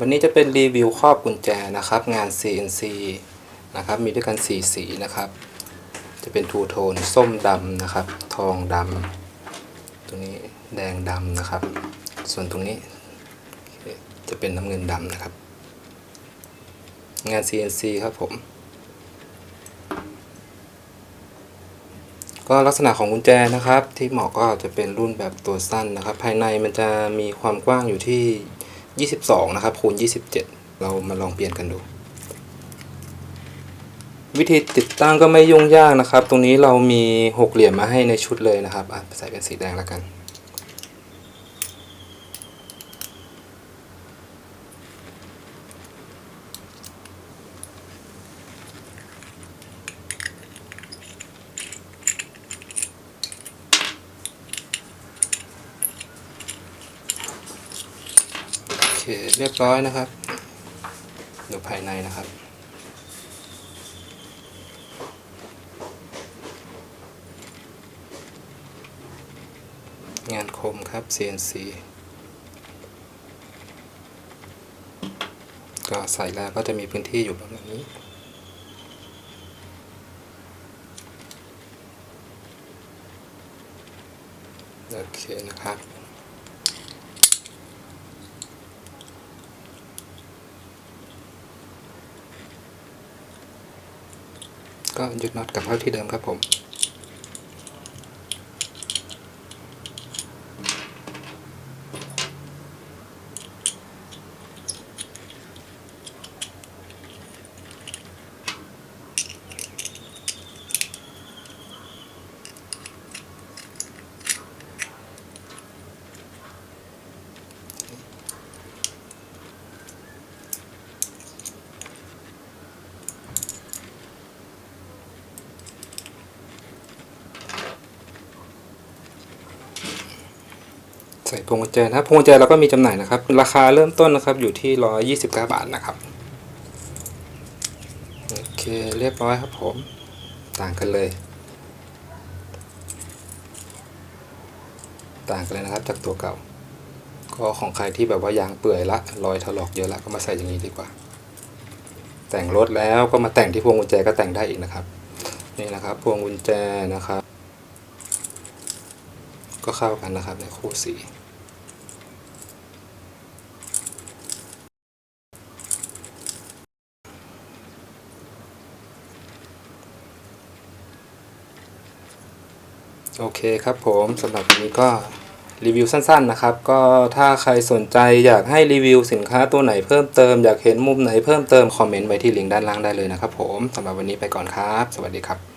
วันนี้จะเป็นรีวิวครอบกุญแจนะครับ งาน CNC นะครับ มีด้วยกัน 4 สีนะครับ จะเป็นทูโทนส้มดำนะครับ ทองดำตรงนี้แดงดำนะครับ ส่วนตรงนี้จะเป็นน้ำเงินดำนะครับ งาน CNC ครับผม ก็ลักษณะของกุญแจนะครับ ที่เหมาะก็จะเป็นรุ่นแบบตัวสั้นนะครับ ภายในมันจะมีความกว้างอยู่ที่ 22 นะครับ คูณ 27 เรามาลองเปลี่ยนกันดู วิธีติดตั้งก็ไม่ยุ่งยากนะครับ ตรงนี้เรามี6เหรียญมาให้ในชุดเลยนะครับใส่เป็นสีแดงแล้วกัน เคเรียบร้อยนะครับ ดูภายในนะครับ งานคมครับ CNC ก็ใส่แล้วก็จะมีพื้นที่อยู่ประมาณนี้โอเคนะครับ ก็ยึดน็อตกลับเข้าที่เดิมครับผม ส่พวงกุญแจนะครับพวงกุญแจเราก็มีจำหน่ายนะครับ ราคาเริ่มต้นนะครับอยู่ที่129บาทนะครับโอเคเรียบร้อยครับผมต่างกันเลย ต่างกันเลยนะครับจากตัวเก่า ก็ของใครที่แบบว่ายางเปื่อยละรอยถลอกเยอะละก็มาใส่อย่างนี้ดีกว่า แต่งรถแล้วก็มาแต่งที่พวงกุญแจก็แต่งได้อีกนะครับนี่นะครับพวงกุญแจนะครับ ก็เข้ากันนะครับในคู่สี โอเคครับผมสำหรับวันนี้ก็รีวิวสั้นๆนะครับ ก็ถ้าใครสนใจอยากให้รีวิวสินค้าตัวไหนเพิ่มเติม อยากเห็นมุมไหนเพิ่มเติม คอมเมนต์ไว้ที่ลิงก์ด้านล่างได้เลยนะครับผมสำหรับวันนี้ไปก่อนครับ สวัสดีครับ